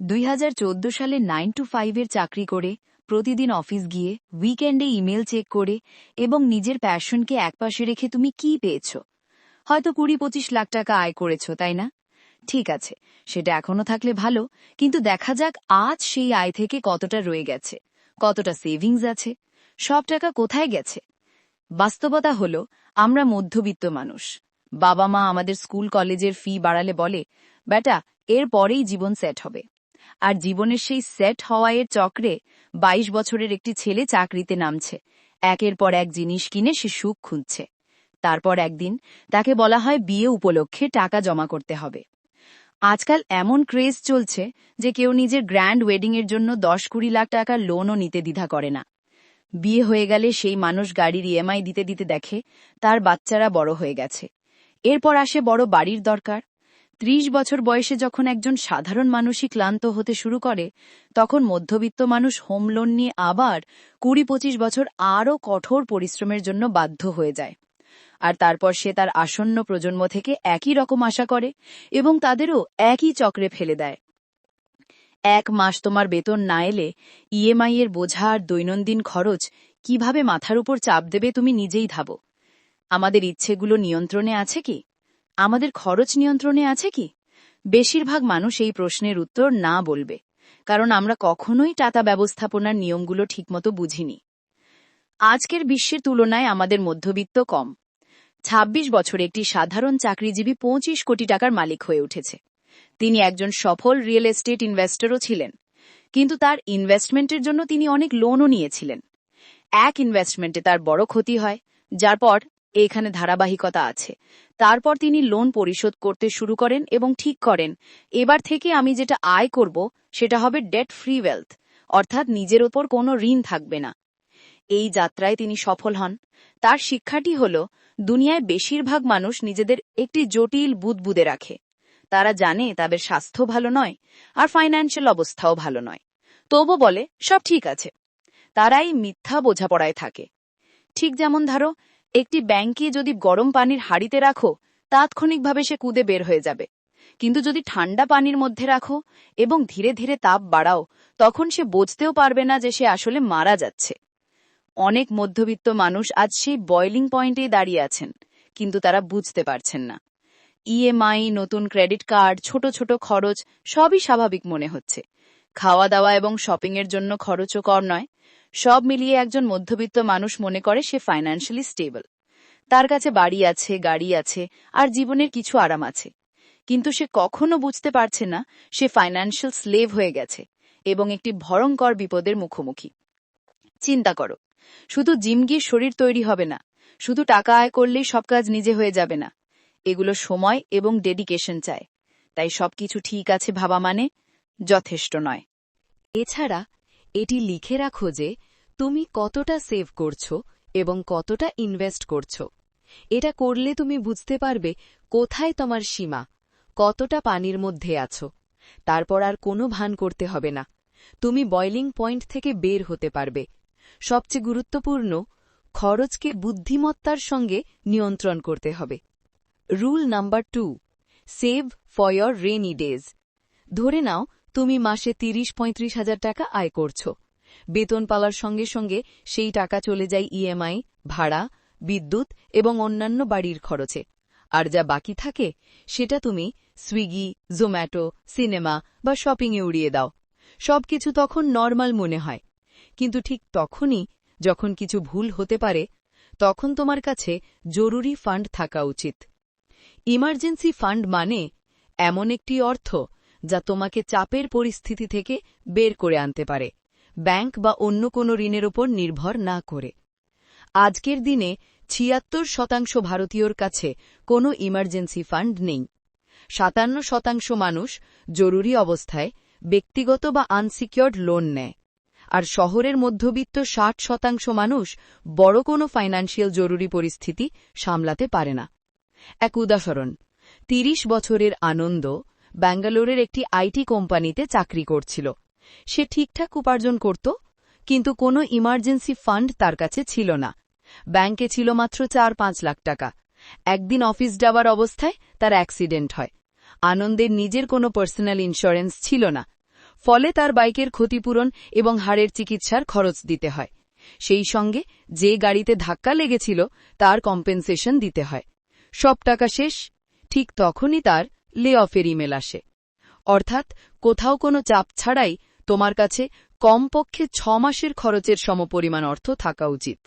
দুই হাজার চৌদ্দ সালে নাইন টু ফাইভের চাকরি করে, প্রতিদিন অফিস গিয়ে উইকেন্ডে ইমেল চেক করে এবং নিজের প্যাশনকে একপাশে রেখে তুমি কি পেয়েছ? হয়তো কুড়ি পঁচিশ লাখ টাকা আয় করেছ, তাই না? ঠিক আছে, সেটা এখনও থাকলে ভালো, কিন্তু দেখা যাক আজ সেই আয় থেকে কতটা রয়ে গেছে, কতটা সেভিংস আছে, সব টাকা কোথায় গেছে? বাস্তবতা হল, আমরা মধ্যবিত্ত মানুষ। বাবা মা আমাদের স্কুল কলেজের ফি বাড়ালে বলে, বেটা, এর পরেই জীবন সেট হবে। আর জীবনের সেই সেট হওয়ায়ের চক্রে ২২ বছরের একটি ছেলে চাকরিতে নামছে। একের পর এক জিনিস কিনে সে সুখ খুঁজছে। তারপর একদিন তাকে বলা হয় বিয়ে উপলক্ষে টাকা জমা করতে হবে। আজকাল এমন ক্রেজ চলছে যে কেউ নিজের গ্র্যান্ড ওয়েডিংয়ের জন্য দশ কুড়ি লাখ টাকা লোনও নিতে দ্বিধা করে না। বিয়ে হয়ে গেলে সেই মানুষ গাড়ির ইএমআই দিতে দিতে দেখে তার বাচ্চারা বড় হয়ে গেছে। এরপর আসে বড় বাড়ির দরকার ত্রিশ বছর বয়সে যখন একজন সাধারণ মানুষই ক্লান্ত হতে শুরু করে, তখন মধ্যবিত্ত মানুষ হোম লোন নিয়ে আবার কুড়ি পঁচিশ বছর আরও কঠোর পরিশ্রমের জন্য বাধ্য হয়ে যায়। আর তারপর সে তার আসন্ন প্রজন্ম থেকে একই রকম আশা করে এবং তাদেরও একই চক্রে ফেলে দেয়। এক মাস তোমার বেতন না এলে ইএমআই এর বোঝা আর দৈনন্দিন খরচ কীভাবে মাথার উপর চাপ দেবে তুমি নিজেই ভাবো। আমাদের ইচ্ছেগুলো নিয়ন্ত্রণে আছে কি? আমাদের খরচ নিয়ন্ত্রণে আছে কি? বেশিরভাগ মানুষ এই প্রশ্নের উত্তর না বলবে, কারণ আমরা কখনোই টাকা ব্যবস্থাপনার নিয়মগুলো ঠিকমতো বুঝিনি। আজকের বিশ্বের তুলনায় আমাদের মধ্যবিত্ত কম। ২৬ বছরে একটি সাধারণ চাকরিজীবী পঁচিশ কোটি টাকার মালিক হয়ে উঠেছে। তিনি একজন সফল রিয়েল এস্টেট ইনভেস্টরও ছিলেন, কিন্তু তার ইনভেস্টমেন্টের জন্য তিনি অনেক লোনও নিয়েছিলেন। এক ইনভেস্টমেন্টে তার বড় ক্ষতি হয়, যার পর এখানে ধারাবাহিকতা আছে। তারপর তিনি লোন পরিশোধ করতে শুরু করেন এবং ঠিক করেন। এবার থেকে আমি যেটা আয় করব, সেটা হবে ডেট ফ্রি ওয়েলথ অর্থাৎ নিজের ওপর কোনো ঋণ থাকবে না। এই যাত্রায় তিনি সফল হন। তার শিক্ষাটি হল, দুনিয়ায় বেশিরভাগ মানুষ নিজেদের একটি জটিল বুদবুদে রাখে। তারা জানে তাদের স্বাস্থ্য ভালো নয়, আর ফাইন্যান্সিয়াল অবস্থাও ভালো নয়। তবু বলে, সব ঠিক আছে। তারাই মিথ্যা বোঝাপড়ায় থাকে। ঠিক যেমন ধরো একটি ব্যাংকে যদি গরম পানির হাড়িতে রাখো, তাৎক্ষণিকভাবে সে কুদে বের হয়ে যাবে। কিন্তু যদি ঠান্ডা পানির মধ্যে রাখো এবং ধীরে ধীরে তাপ বাড়াও, তখন সে বুঝতেও পারবে না যে সে আসলে মারা যাচ্ছে। অনেক মধ্যবিত্ত মানুষ আজ সেই বয়লিং পয়েন্টেই দাঁড়িয়ে আছেন, কিন্তু তারা বুঝতে পারছেন না। ইএমআই নতুন ক্রেডিট কার্ড, ছোট ছোট খরচ সবই স্বাভাবিক মনে হচ্ছে। খাওয়া দাওয়া এবং শপিংয়ের জন্য খরচও কর নয় সব মিলিয়ে একজন মধ্যবিত্ত মানুষ মনে করে সে ফাইন্যান্সিয়ালি স্টেবল তার কাছে বাড়ি আছে, গাড়ি আছে, আর জীবনের কিছু আরাম আছে। কিন্তু সে কখনো বুঝতে পারছে না সে ফাইন্যান্সিয়াল স্লেভ হয়ে গেছে এবং একটি ভয়ঙ্কর বিপদের মুখোমুখি। চিন্তা করো, শুধু জিম গিয়ে শরীর তৈরি হবে না, শুধু টাকা আয় করলেই সব কাজ নিজে হয়ে যাবে না। এগুলো সময় এবং ডেডিকেশন চায়। তাই সবকিছু ঠিক আছে ভাবা মানে যথেষ্ট নয়। এছাড়া এটি লিখে রাখো যে তুমি কতটা সেভ করছ এবং কতটা ইনভেস্ট করছ। এটা করলে তুমি বুঝতে পারবে কোথায় তোমার সীমা, কতটা পানির মধ্যে আছো। তারপর আর কোনো ভান করতে হবে না। তুমি বয়লিং পয়েন্ট থেকে বের হতে পারবে। সবচেয়ে গুরুত্বপূর্ণ, খরচকে বুদ্ধিমত্তার সঙ্গে নিয়ন্ত্রণ করতে হবে। Rule number two save for your rainy days ধরে নাও তুমি মাসে তিরিশ, পঁয়ত্রিশ হাজার টাকা আয় করছ। বেতন পাওয়ার সঙ্গে সঙ্গে সেই টাকা চলে যায় ইএমআই, ভাড়া, বিদ্যুৎ এবং অন্যান্য বাড়ির খরচে। আর যা বাকি থাকে, সেটা তুমি সুইগি, জোম্যাটো, সিনেমা বা শপিংয়ে উড়িয়ে দাও। সবকিছু তখন নর্মাল মনে হয়। কিন্তু ঠিক তখনই যখন কিছু ভুল হতে পারে, তখন তোমার কাছে জরুরি ফান্ড থাকা উচিত। ইমার্জেন্সি ফান্ড মানে এমন একটি অর্থ যা তোমাকে চাপের পরিস্থিতি থেকে বের করে আনতে পারে, ব্যাংক বা অন্য কোনো ঋণের ওপর নির্ভর না করে। আজকের দিনে ছিয়াত্তর শতাংশ ভারতীয়র কাছে কোনো ইমার্জেন্সি ফান্ড নেই। সাতান্ন শতাংশ মানুষ জরুরি অবস্থায় ব্যক্তিগত বা আনসিকিউর্ড লোন নেয়, আর শহরের মধ্যবিত্ত ষাট শতাংশ মানুষ বড় কোনো ফাইন্যান্সিয়াল জরুরি পরিস্থিতি সামলাতে পারে না। এক উদাহরণ, তিরিশ বছরের আনন্দ ব্যাঙ্গালোরের একটি আইটি কোম্পানিতে চাকরি করছিল। সে ঠিকঠাক উপার্জন করত, কিন্তু কোনো ইমার্জেন্সি ফান্ড তার কাছে ছিল না। ব্যাংকে ছিল মাত্র চার পাঁচ লাখ টাকা। একদিন অফিস যাওয়ার অবস্থায় তার অ্যাক্সিডেন্ট হয়। আনন্দের নিজের কোনো পার্সোনাল ইন্স্যুরেন্স ছিল না। ফলে তার বাইকের ক্ষতিপূরণ এবং হাড়ের চিকিৎসার খরচ দিতে হয়। সেই সঙ্গে যে গাড়িতে ধাক্কা লেগেছিল, তার কম্পেনসেশন দিতে হয়। সব টাকা শেষ, ঠিক তখনই তার লে অফের ইমেল আসে। অর্থাৎ, কোথাও কোনো চাপ ছাড়াই তোমার কাছে কমপক্ষে ছ মাসের খরচের সমপরিমাণ অর্থ থাকা উচিত।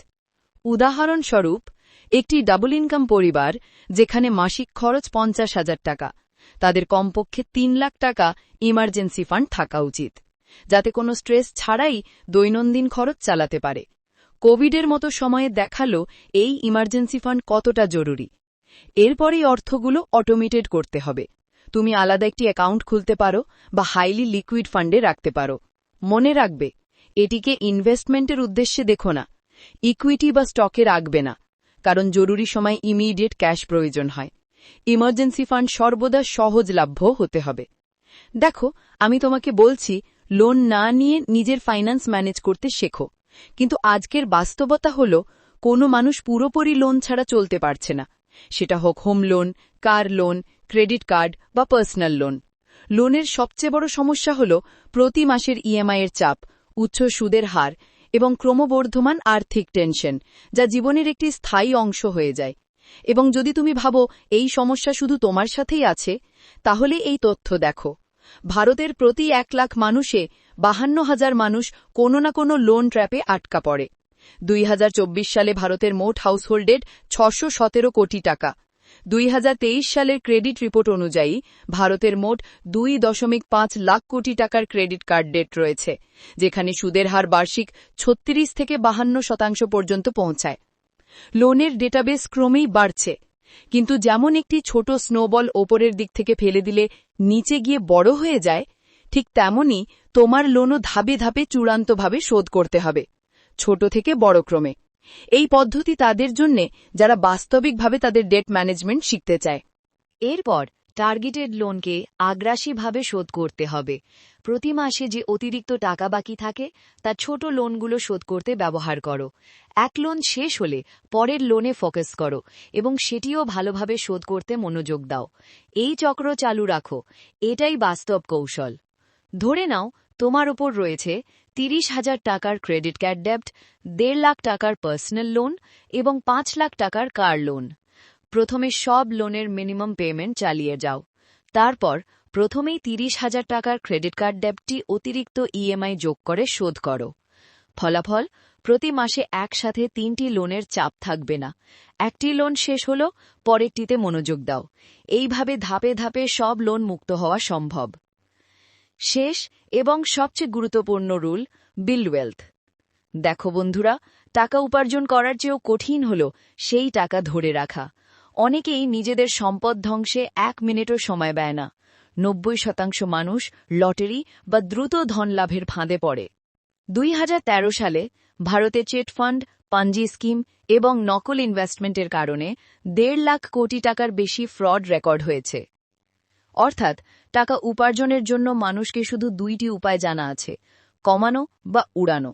উদাহরণস্বরূপ, একটি ডাবল ইনকাম পরিবার যেখানে মাসিক খরচ পঞ্চাশ হাজার টাকা, তাদের কমপক্ষে তিন লাখ টাকা ইমার্জেন্সি ফান্ড থাকা উচিত, যাতে কোনো স্ট্রেস ছাড়াই দৈনন্দিন খরচ চালাতে পারে। কোভিডের মতো সময়ে দেখাল এই ইমার্জেন্সি ফান্ড কতটা জরুরি। এরপরেই অর্থগুলো অটোমেটেড করতে হবে। তুমি আলাদা একটি অ্যাকাউন্ট খুলতে পারো বা হাইলি লিকুইড ফান্ডে রাখতে পারো। মনে রাখবে, এটিকে ইনভেস্টমেন্টের উদ্দেশ্যে দেখো না। ইকুইটি বা স্টকে রাখবে না, কারণ জরুরি সময় ইমিডিয়েট ক্যাশ প্রয়োজন হয়। ইমার্জেন্সি ফান্ড সর্বদা সহজলাভ্য হতে হবে। দেখো, আমি তোমাকে বলছি লোন না নিয়ে নিজের ফাইন্যান্স ম্যানেজ করতে শেখো। কিন্তু আজকের বাস্তবতা হল, কোনো মানুষ পুরোপুরি লোন ছাড়া চলতে পারছে না। সেটা হোক home loan, car loan, credit card বা পার্সোনাল লোন। লোনের সবচেয়ে বড় সমস্যা হল প্রতি মাসের ইএমআই এর চাপ, উচ্চ সুদের হার এবং ক্রমবর্ধমান আর্থিক টেনশন, যা জীবনের একটি স্থায়ী অংশ হয়ে যায়। এবং যদি তুমি ভাবো এই সমস্যা শুধু তোমার সাথেই আছে, তাহলে এই তথ্য দেখো। ভারতের প্রতি এক লাখ মানুষে বাহান্ন হাজার মানুষ কোনো না কোনো লোন ট্র্যাপে আটকা পড়ে। দুই হাজার চব্বিশ সালে ভারতের মোট হাউসহোল্ডের ছশো কোটি টাকা। দুই হাজার তেইশ সালের ক্রেডিট রিপোর্ট অনুযায়ী ভারতের মোট দুই দশমিক পাঁচ লাখ কোটি টাকার ক্রেডিট কার্ড ডেট রয়েছে, যেখানে সুদের হার বার্ষিক ছত্রিশ থেকে বাহান্ন শতাংশ পর্যন্ত পৌঁছায়। লোনের ডেটাবেস ক্রমেই বাড়ছে, কিন্তু যেমন একটি ছোট স্নোবল ওপরের দিক থেকে ফেলে দিলে নিচে গিয়ে বড় হয়ে যায়, ঠিক তেমনই তোমার লোনও ধাপে ধাপে চূড়ান্তভাবে শোধ করতে হবে। ছোট থেকে বড় ক্রমে। এই পদ্ধতি তাদের জন্যে যারা বাস্তবিকভাবে তাদের ডেট ম্যানেজমেন্ট শিখতে চায়। এরপর টার্গেটেড লোনকে আগ্রাসীভাবে শোধ করতে হবে। প্রতি মাসে যে অতিরিক্ত টাকা বাকি থাকে, তা ছোট লোনগুলো শোধ করতে ব্যবহার করো। এক লোন শেষ হলে পরের লোনে ফোকাস করো এবং সেটিও ভালোভাবে শোধ করতে মনোযোগ দাও। এই চক্র চালু রাখো। এটাই বাস্তব কৌশল। ধরে নাও, তোমার ওপর রয়েছে তিরিশ হাজার টাকার ক্রেডিট কার্ড ডেপ্ট দেড় লাখ টাকার পার্সোনাল লোন এবং পাঁচ লাখ টাকার কার লোন। প্রথমে সব লোনের মিনিমাম পেমেন্ট চালিয়ে যাও। তারপর প্রথমেই তিরিশ হাজার টাকার ক্রেডিট কার্ড ডেপটি অতিরিক্ত ইএমআই যোগ করে শোধ করো। ফলাফল, প্রতি মাসে একসাথে তিনটি লোনের চাপ থাকবে না। একটি লোন শেষ হল, পরেরটিতে মনোযোগ দাও। এইভাবে ধাপে ধাপে সব লোন মুক্ত হওয়া সম্ভব। শেষ এবং সবচেয়ে গুরুত্বপূর্ণ রুল বিল ওয়েলথ। দেখো বন্ধুরা, টাকা উপার্জন করার চেয়েও কঠিন হল সেই টাকা ধরে রাখা। অনেকেই নিজেদের সম্পদ ধ্বংসে এক মিনিটও সময় ব্যয় না। নব্বই শতাংশ মানুষ লটারি বা দ্রুত ধন লাভের ফাঁদে পড়ে। দুই হাজার তেরো সালে ভারতে চেট ফান্ড, পাঞ্জি স্কিম এবং নকল ইনভেস্টমেন্টের কারণে দেড় লাখ কোটি টাকার বেশি ফ্রড রেকর্ড হয়েছে। অর্থাৎ টাকা উপার্জনের জন্য মানুষকে শুধু দুইটি উপায় জানা আছে, কমানো বা উড়ানো।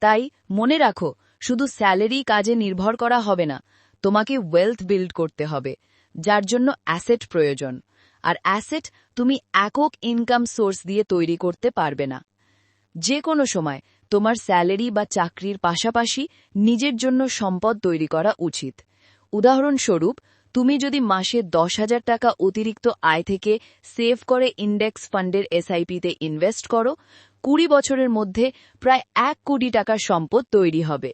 তাই মনে রাখো, শুধু স্যালারি কাজে নির্ভর করা হবে না, তোমাকে ওয়েলথ বিল্ড করতে হবে, যার জন্য অ্যাসেট প্রয়োজন। আর অ্যাসেট তুমি একক ইনকাম সোর্স দিয়ে তৈরি করতে পারবে না। যে কোনো সময় তোমার স্যালারি বা চাকরির পাশাপাশি নিজের জন্য সম্পদ তৈরি করা উচিত। উদাহরণস্বরূপ তুমি যদি মাসে দশ হাজার টাকা অতিরিক্ত আয় থেকে সেভ করে ইন্ডেক্স ফান্ডের এসআইপিতে ইনভেস্ট করো, কুড়ি বছরের মধ্যে প্রায় এক কোটি টাকার সম্পদ তৈরি হবে।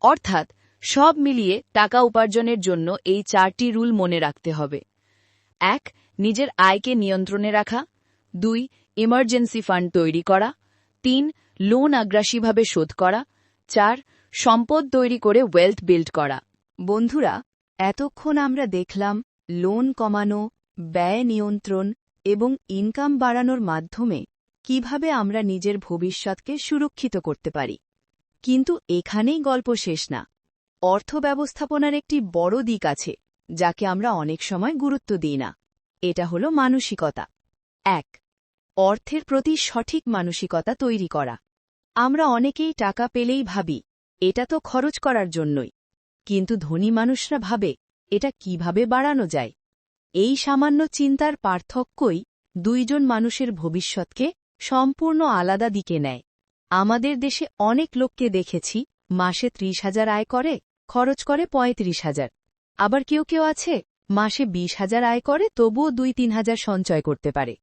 অর্থাৎ সব মিলিয়ে টাকা উপার্জনের জন্য এই চারটি রুল মনে রাখতে হবে। এক, নিজের আয়কে নিয়ন্ত্রণে রাখা। দুই, ইমার্জেন্সি ফান্ড তৈরি করা। তিন, লোন আগ্রাসীভাবে শোধ করা। চার, সম্পদ তৈরি করে ওয়েলথ বিল্ড করা। বন্ধুরা এতক্ষণ আমরা দেখলাম লোন কমানো, ব্যয় নিয়ন্ত্রণ এবং ইনকাম বাড়ানোর মাধ্যমে কীভাবে আমরা নিজের ভবিষ্যৎকে সুরক্ষিত করতে পারি। কিন্তু এখানেই গল্প শেষ না। অর্থ ব্যবস্থাপনার একটি বড় দিক আছে, যাকে আমরা অনেক সময় গুরুত্ব দিই না। এটা হল মানসিকতা। এক, অর্থের প্রতি সঠিক মানসিকতা তৈরি করা। আমরা অনেকেই টাকা পেলেই ভাবি, এটা তো খরচ করার জন্যই। কিন্তু ধনী মানুষরা ভাবে, এটা কীভাবে বাড়ানো যায়? এই সামান্য চিন্তার পার্থক্যই দুইজন মানুষের ভবিষ্যৎকে সম্পূর্ণ আলাদা দিকে নেয়। আমাদের দেশে অনেক লোককে দেখেছি, মাসে ত্রিশ হাজার আয় করে, খরচ করে পঁয়ত্রিশ হাজার। আবার কেউ কেউ আছে, মাসে বিশ হাজার আয় করে, তবুও দুই তিন হাজার সঞ্চয় করতে পারে।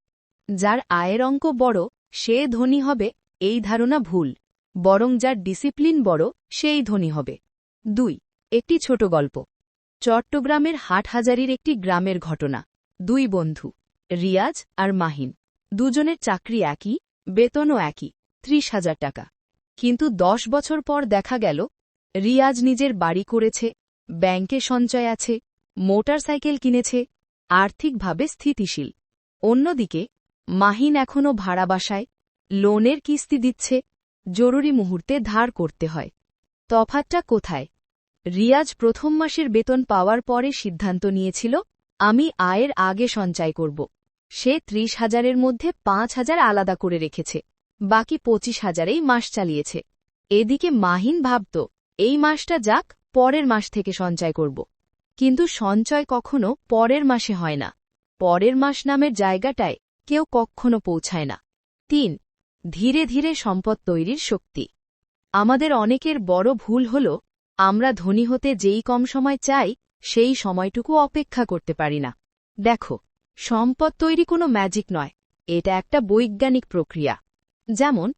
যার আয়ের অঙ্ক বড়, সে ধনী হবে, এই ধারণা ভুল। বরং যার ডিসিপ্লিন বড়, সেই ধনী হবে। দুই একটি ছোট গল্প। চট্টগ্রামের হাটহাজারির একটি গ্রামের ঘটনা। দুই বন্ধু, রিয়াজ আর মাহিন। দুজনের চাকরি একই, বেতনও একই, ত্রিশ হাজার টাকা। কিন্তু দশ বছর পর দেখা গেল, রিয়াজ নিজের বাড়ি করেছে, ব্যাংকে সঞ্চয় আছে, মোটর সাইকেল কিনেছে, আর্থিকভাবে স্থিতিশীল। অন্যদিকে, মাহিন এখনও ভাড়া বাসায়, লোনের কিস্তি দিচ্ছে, জরুরি মুহূর্তে ধার করতে হয়। তফাতটা কোথায়? রিয়াজ প্রথম মাসের বেতন পাওয়ার পরে সিদ্ধান্ত নিয়েছিল, আমি আয়ের আগে সঞ্চয় করব। সে ত্রিশ হাজারের মধ্যে পাঁচ হাজার আলাদা করে রেখেছে, বাকি পঁচিশ হাজারেই মাস চালিয়েছে। এদিকে মাহিন ভাবত, এই মাসটা যাক, পরের মাস থেকে সঞ্চয় করব। কিন্তু সঞ্চয় কখনো পরের মাসে হয় না। পরের মাস নামের জায়গাটায় কেউ কখনো পৌঁছায় না। তিন, ধীরে ধীরে সম্পদ তৈরির শক্তি। আমাদের অনেকের বড় ভুল হল আমরা ধনী হতে যেই কম সময় চাই, সেই সময়টুকু অপেক্ষা করতে পারি না। দেখো, সম্পদ তৈরি কোনো ম্যাজিক নয়, এটা একটা বৈজ্ঞানিক প্রক্রিয়া। যেমন,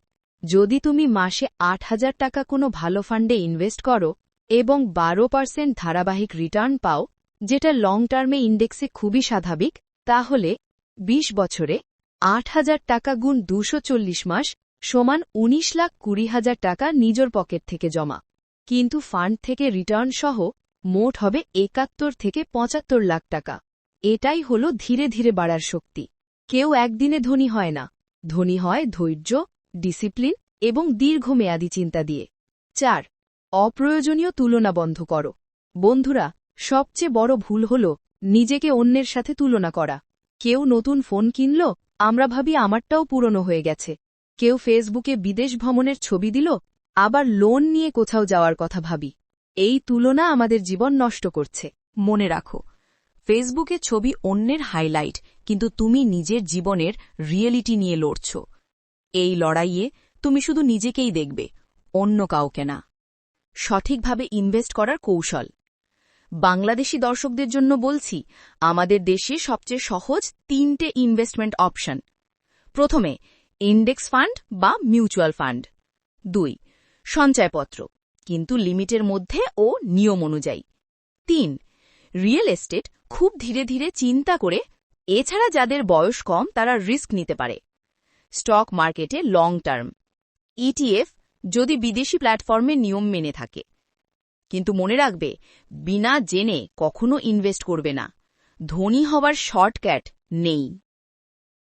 যদি তুমি মাসে আট হাজার টাকা কোনো ভালো ফান্ডে ইনভেস্ট করো এবং বারো পার্সেন্ট ধারাবাহিক রিটার্ন পাও, যেটা লং টার্মে ইন্ডেক্সে খুবই স্বাভাবিক, তাহলে ২০ বছরে আট হাজার টাকা গুণ দুশো মাস সমান ১৯ লাখ কুড়ি হাজার টাকা নিজের পকেট থেকে জমা। কিন্তু ফান্ড থেকে রিটার্ন সহ মোট হবে একাত্তর থেকে পঁচাত্তর লাখ টাকা। এটাই হল ধীরে ধীরে বাড়ার শক্তি। কেউ একদিনে ধনী হয় না। ধনী হয় ধৈর্য, ডিসিপ্লিন এবং দীর্ঘমেয়াদী চিন্তা দিয়ে। চার, অপ্রয়োজনীয় তুলনা বন্ধ করো। বন্ধুরা, সবচেয়ে বড় ভুল হল নিজেকে অন্যের সাথে তুলনা করা। কেউ নতুন ফোন কিনল, আমরা ভাবি আমারটাও পুরনো হয়ে গেছে। কেউ ফেসবুকে বিদেশ ভ্রমণের ছবি দিল আবার লোন নিয়ে কোথাও যাওয়ার কথা ভাবি। এই তুলনা আমাদের জীবন নষ্ট করছে। মনে রাখো, ফেসবুকে ছবি অন্যের হাইলাইট, কিন্তু তুমি নিজের জীবনের রিয়েলিটি নিয়ে লড়ছ। এই লড়াইয়ে তুমি শুধু নিজেকেই দেখবে, অন্য কাউকে না। সঠিকভাবে ইনভেস্ট করার কৌশল। বাংলাদেশি দর্শকদের জন্য বলছি, আমাদের দেশে সবচেয়ে সহজ তিনটে ইনভেস্টমেন্ট অপশন। প্রথমে, ইন্ডেক্স ফান্ড বা মিউচুয়াল ফান্ড। দুই সঞ্চয়পত্র, কিন্তু লিমিটের মধ্যে ও নিয়ম অনুযায়ী। তিন, রিয়েল এস্টেট খুব ধীরে ধীরে চিন্তা করে, এছাড়া যাদের বয়স কম তারা রিস্ক নিতে পারে। স্টক মার্কেটে লং টার্ম। ইটিএফ যদি বিদেশি প্ল্যাটফর্মে নিয়ম মেনে থাকে। কিন্তু মনে রাখবে, বিনা জেনে কখনো ইনভেস্ট করবে না। ধনী হওয়ার শর্টক্যাট নেই।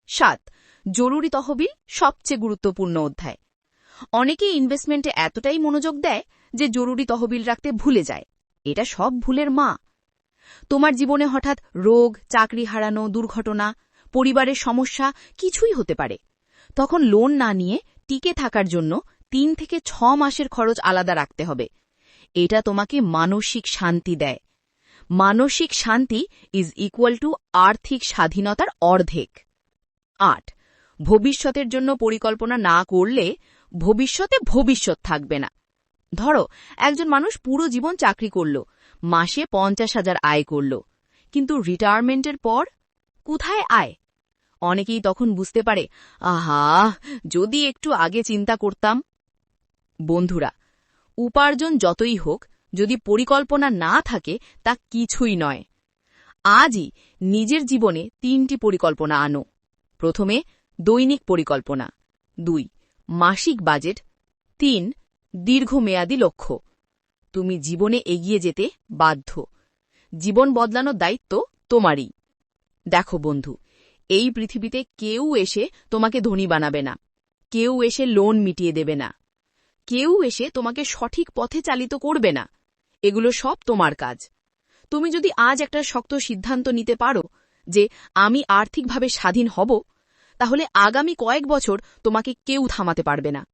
সাত, জরুরি তহবিল সবচেয়ে গুরুত্বপূর্ণ অধ্যায়। অনেকেই ইনভেস্টমেন্টে এতটাই মনোযোগ দেয় যে জরুরি তহবিল রাখতে ভুলে যায়। এটা সব ভুলের মা। তোমার জীবনে হঠাৎ রোগ, চাকরি হারানো, দুর্ঘটনা, পরিবারের সমস্যা কিছুই হতে পারে। তখন লোন না নিয়ে টিকে থাকার জন্য তিন থেকে ছ মাসের খরচ আলাদা রাখতে হবে। এটা তোমাকে মানসিক শান্তি দেয়। মানসিক শান্তি ইজ ইকুয়াল টু আর্থিক স্বাধীনতার অর্ধেক। আট, ভবিষ্যতের জন্য পরিকল্পনা না করলে ভবিষ্যতে ভবিষ্যৎ থাকবে না। ধরো, একজন মানুষ পুরো জীবন চাকরি করল, মাসে পঞ্চাশ হাজার আয় করল, কিন্তু রিটায়ারমেন্টের পর কোথায় আয়? অনেকেই তখন বুঝতে পারে, আহা, যদি একটু আগে চিন্তা করতাম। বন্ধুরা, উপার্জন যতই হোক, যদি পরিকল্পনা না থাকে, তা কিছুই নয়। আজই নিজের জীবনে তিনটি পরিকল্পনা আনো। প্রথমে দৈনিক পরিকল্পনা। দুই মাসিক বাজেট। তিন, দীর্ঘমেয়াদী লক্ষ্য। তুমি জীবনে এগিয়ে যেতে বাধ্য। জীবন বদলানোর দায়িত্ব তোমারই। দেখো বন্ধু, এই পৃথিবীতে কেউ এসে তোমাকে ধনী বানাবে না। কেউ এসে লোন মিটিয়ে দেবে না। কেউ এসে তোমাকে সঠিক পথে চালিত করবে না। এগুলো সব তোমার কাজ। তুমি যদি আজ একটা শক্ত সিদ্ধান্ত নিতে পারো যে আমি আর্থিকভাবে স্বাধীন হব তাহলে আগামী কয়েক বছর তোমাকে কেউ থামাতে পারবে না।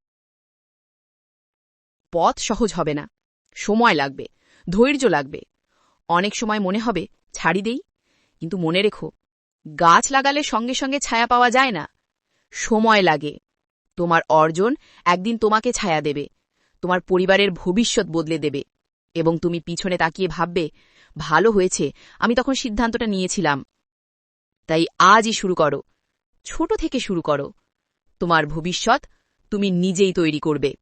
পথ সহজ হবে না। সময় লাগবে, ধৈর্য লাগবে। অনেক সময় মনে হবে, ছাড়ি দেই। কিন্তু মনে রেখো, গাছ লাগালে সঙ্গে সঙ্গে ছায়া পাওয়া যায় না। সময় লাগে। তোমার অর্জন একদিন তোমাকে ছায়া দেবে। তোমার পরিবারের ভবিষ্যৎ বদলে দেবে। এবং তুমি পিছনে তাকিয়ে ভাববে, ভালো হয়েছে, আমি তখন সিদ্ধান্তটা নিয়েছিলাম। তাই আজই শুরু করো। ছোট থেকে শুরু করো। তোমার ভবিষ্যৎ তুমি নিজেই তৈরি করবে।